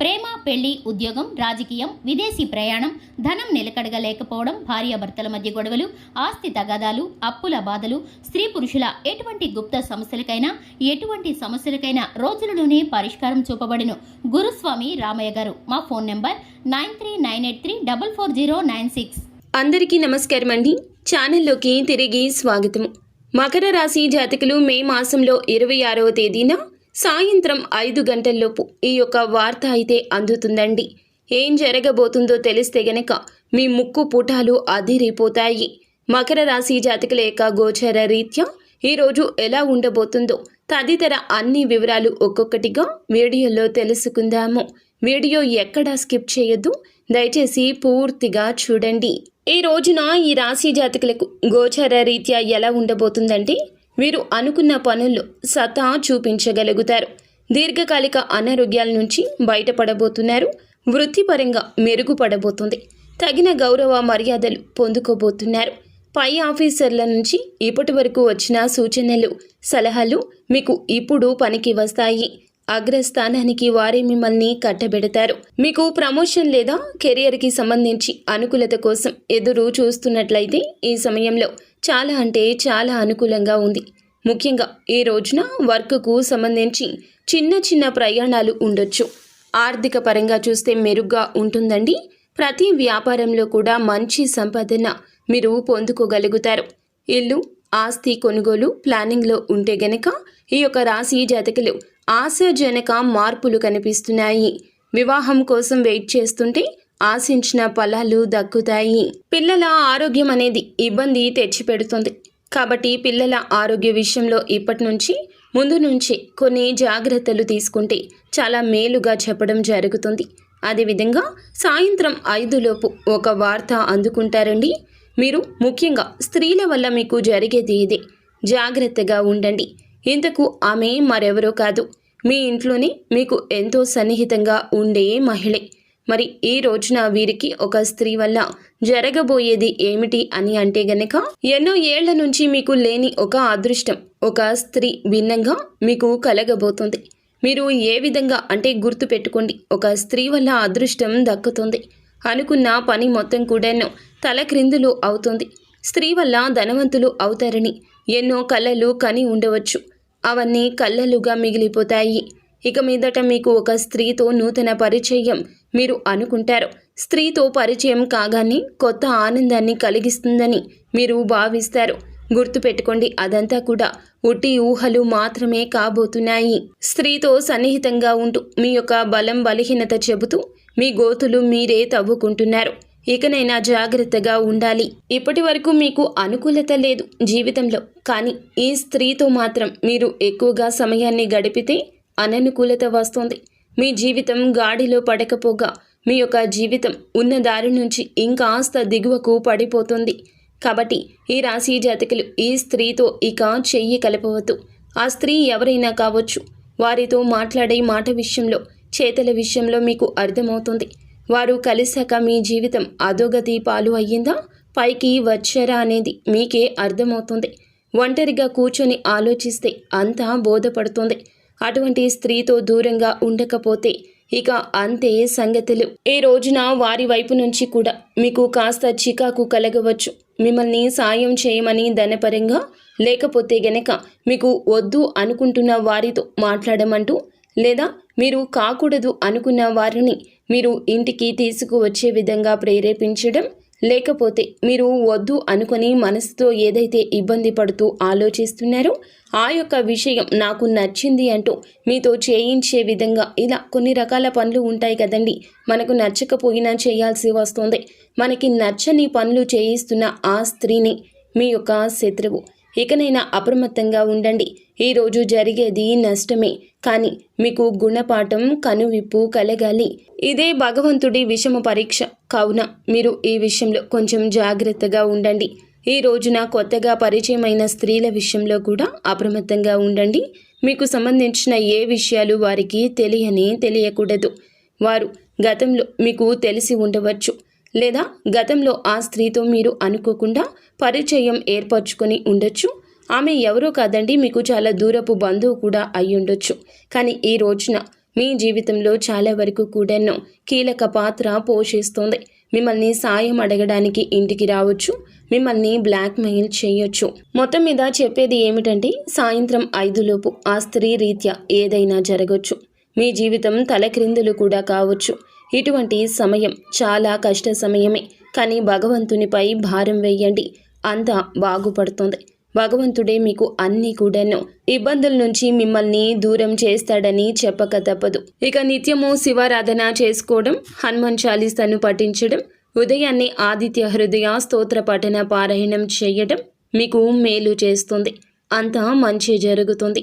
ప్రేమ పెళ్ళి ఉద్యోగం రాజకీయం విదేశీ ప్రయాణం ధనం నిలకడగా లేకపోవడం భార్యాభర్తల మధ్య గొడవలు ఆస్తి తగాదాలు అప్పుల బాధలు స్త్రీ పురుషుల ఎటువంటి గుప్త సమస్యలకైనా ఎటువంటి సమస్యలకైనా రోజులలోనే పరిష్కారం చూపబడిను. గురుస్వామి రామయ్య గారు మా phone number nine three nine eight three double four zero nine six. అందరికీ నమస్కారం అండి. ఛానల్లోకి తిరిగి స్వాగతం. మకర రాశి జాతకులు మే మాసంలో ఇరవై ఆరవ తేదీన సాయంత్రం ఐదు గంటల్లోపు ఈ యొక్క వార్త అయితే అందుతుందండి. ఏం జరగబోతుందో తెలిస్తే గనక మీ ముక్కు పుటాలు అదిరిపోతాయి. మకర రాశి జాతకుల యొక్క గోచర రీత్యా ఈరోజు ఎలా ఉండబోతుందో తదితర అన్ని వివరాలు ఒక్కొక్కటిగా వీడియోలో తెలుసుకుందాము. వీడియో ఎక్కడా స్కిప్ చేయొద్దు దయచేసి పూర్తిగా చూడండి. ఈ రోజున ఈ రాశి జాతకులకు గోచర రీత్యా ఎలా ఉండబోతుందంటే వీరు అనుకున్న పనుల్లో సతా చూపించగలుగుతారు. దీర్ఘకాలిక అనారోగ్యాల నుంచి బయటపడబోతున్నారు. వృత్తిపరంగా మెరుగుపడబోతుంది. తగిన గౌరవ మర్యాదలు పొందుకోబోతున్నారు. పై ఆఫీసర్ల నుంచి ఇప్పటి వరకు వచ్చిన సూచనలు సలహాలు మీకు ఇప్పుడు పనికి వస్తాయి. అగ్రస్థానానికి వారే మిమ్మల్ని కట్టబెడతారు. మీకు ప్రమోషన్ లేదా కెరియర్కి సంబంధించి అనుకూలత కోసం ఎదురు చూస్తున్నట్లయితే ఈ సమయంలో చాలా అంటే చాలా అనుకూలంగా ఉంది. ముఖ్యంగా ఈ రోజున వర్క్కు సంబంధించి చిన్న చిన్న ప్రయాణాలు ఉండొచ్చు. ఆర్థిక పరంగా చూస్తే మెరుగ్గా ఉంటుందండి. ప్రతి వ్యాపారంలో కూడా మంచి సంపాదన మీరు పొందుకోగలుగుతారు. ఇల్లు ఆస్తి కొనుగోలు ప్లానింగ్లో ఉంటే గనక ఈ యొక్క రాశి జాతకులు ఆశాజనక మార్పులు కనిపిస్తున్నాయి. వివాహం కోసం వెయిట్ చేస్తుంటే ఆశించిన ఫలాలు దక్కుతాయి. పిల్లల ఆరోగ్యం అనేది ఇబ్బంది తెచ్చిపెడుతుంది. కాబట్టి పిల్లల ఆరోగ్య విషయంలో ఇప్పటి నుంచి ముందు నుంచి కొన్ని జాగ్రత్తలు తీసుకుంటే చాలా మేలుగా చెప్పడం జరుగుతుంది. అదేవిధంగా సాయంత్రం ఐదులోపు ఒక వార్త అందుకుంటారండి. మీరు ముఖ్యంగా స్త్రీల వల్ల మీకు జరిగేది ఇదే. జాగ్రత్తగా ఉండండి. ఇంతకు ఆమె మరెవరో కాదు. మీ ఇంట్లోనే మీకు ఎంతో సన్నిహితంగా ఉండే మహిళే. మరి ఈ రోజున వీరికి ఒక స్త్రీ వల్ల జరగబోయేది ఏమిటి అని అంటే గనక ఎన్నో ఏళ్ళ నుంచి మీకు లేని ఒక అదృష్టం ఒక స్త్రీ భిన్నంగా మీకు కలగబోతుంది. మీరు ఏ విధంగా అంటే గుర్తు పెట్టుకోండి ఒక స్త్రీ వల్ల అదృష్టం దక్కుతుంది అనుకున్న పని మొత్తం కూడాను తలక్రిందులు అవుతుంది. స్త్రీ వల్ల ధనవంతులు అవుతారని ఎన్నో కళ్ళలు కని ఉండవచ్చు. అవన్నీ కళ్ళలుగా మిగిలిపోతాయి. ఇక మీదట మీకు ఒక స్త్రీతో నూతన పరిచయం మీరు అనుకుంటారు. స్త్రీతో పరిచయం కాగానే కొత్త ఆనందాన్ని కలిగిస్తుందని మీరు భావిస్తారు. గుర్తుపెట్టుకోండి అదంతా కూడా ఉట్టి ఊహలు మాత్రమే కాబోతున్నాయి. స్త్రీతో సన్నిహితంగా ఉంటూ మీ యొక్క బలం బలహీనత చెబుతూ మీ గోతులు మీరే తవ్వుకుంటున్నారు. ఇకనైనా జాగ్రత్తగా ఉండాలి. ఇప్పటి వరకు మీకు అనుకూలత లేదు జీవితంలో. కానీ ఈ స్త్రీతో మాత్రం మీరు ఎక్కువగా సమయాన్ని గడిపితే అననుకూలత వస్తుంది. మీ జీవితం గాడిలో పడకపోగా మీ యొక్క జీవితం ఉన్న దారి నుంచి ఇంకాస్త దిగువకు పడిపోతుంది. కాబట్టి ఈ రాశి జాతకులు ఈ స్త్రీతో ఇక చెయ్యి కలపవద్దు. ఆ స్త్రీ ఎవరైనా కావచ్చు వారితో మాట్లాడే మాట విషయంలో చేతల విషయంలో మీకు అర్థమవుతుంది. వారు కలిశాక మీ జీవితం అధోగతి పాలు అయ్యిందా? పైకి వచ్చారా అనేది మీకే అర్థమవుతుంది. ఒంటరిగా కూర్చొని ఆలోచిస్తే అంతా బోధపడుతుంది. అటువంటి స్త్రీతో దూరంగా ఉండకపోతే ఇక అంతే సంగతులు. ఈ రోజున వారి వైపు నుంచి కూడా మీకు కాస్త చికాకు కలగవచ్చు. మిమ్మల్ని సాయం చేయమని ధనపరంగా లేకపోతే గనక మీకు వద్దు అనుకుంటున్న వారితో మాట్లాడమంటూ లేదా మీరు కాకూడదు అనుకున్న వారిని మీరు ఇంటికి తీసుకువచ్చే విధంగా ప్రేరేపించడం లేకపోతే మీరు వద్దు అనుకుని మనసుతో ఏదైతే ఇబ్బంది పడుతూ ఆలోచిస్తున్నారో ఆ యొక్క విషయం నాకు నచ్చింది అంటూ మీతో చేయించే విధంగా ఇలా కొన్ని రకాల పనులు ఉంటాయి కదండి. మనకు నచ్చకపోయినా చేయాల్సి వస్తుంది. మనకి నచ్చని పనులు చేయిస్తున్న ఆ స్త్రీని మీ యొక్క శత్రువు ఇకనైనా అప్రమత్తంగా ఉండండి. ఈరోజు జరిగేది నష్టమే. కానీ మీకు గుణపాఠం కనువిప్పు కలగాలి. ఇదే భగవంతుడి విషమ పరీక్ష. కావున మీరు ఈ విషయంలో కొంచెం జాగ్రత్తగా ఉండండి. ఈ రోజున కొత్తగా పరిచయమైన స్త్రీల విషయంలో కూడా అప్రమత్తంగా ఉండండి. మీకు సంబంధించిన ఏ విషయాలు వారికి తెలియని తెలియకూడదు. వారు గతంలో మీకు తెలిసి ఉండవచ్చు. లేదా గతంలో ఆ స్త్రీతో మీరు అనుకోకుండా పరిచయం ఏర్పరచుకొని ఉండొచ్చు. ఆమె ఎవరో కాదండి మీకు చాలా దూరపు బంధువు కూడా అయ్యుండొచ్చు కానీ ఈ రోజున మీ జీవితంలో చాలా వరకు కూడాను కీలక పాత్ర పోషిస్తుంది. మిమ్మల్ని సాయం అడగడానికి ఇంటికి రావచ్చు మిమ్మల్ని బ్లాక్మెయిల్ చేయొచ్చు. మొత్తం మీద చెప్పేది ఏమిటంటే సాయంత్రం ఐదులోపు ఆ స్త్రీ రీత్యా ఏదైనా జరగచ్చు. మీ జీవితం తలక్రిందులు కూడా కావచ్చు. ఇటువంటి సమయం చాలా కష్ట సమయమే. కానీ భగవంతునిపై భారం వేయండి. అంతా బాగుపడుతుంది. భగవంతుడే మీకు అన్ని కూడాను ఇబ్బందుల నుంచి మిమ్మల్ని దూరం చేస్తాడని చెప్పక తప్పదు. ఇక నిత్యము శివారాధన చేసుకోవడం హనుమాన్ చాలీసాను పఠించడం ఉదయాన్నే ఆదిత్య హృదయ స్తోత్ర పఠన పారాయణం చేయడం మీకు మేలు చేస్తుంది. అంతా మంచి జరుగుతుంది.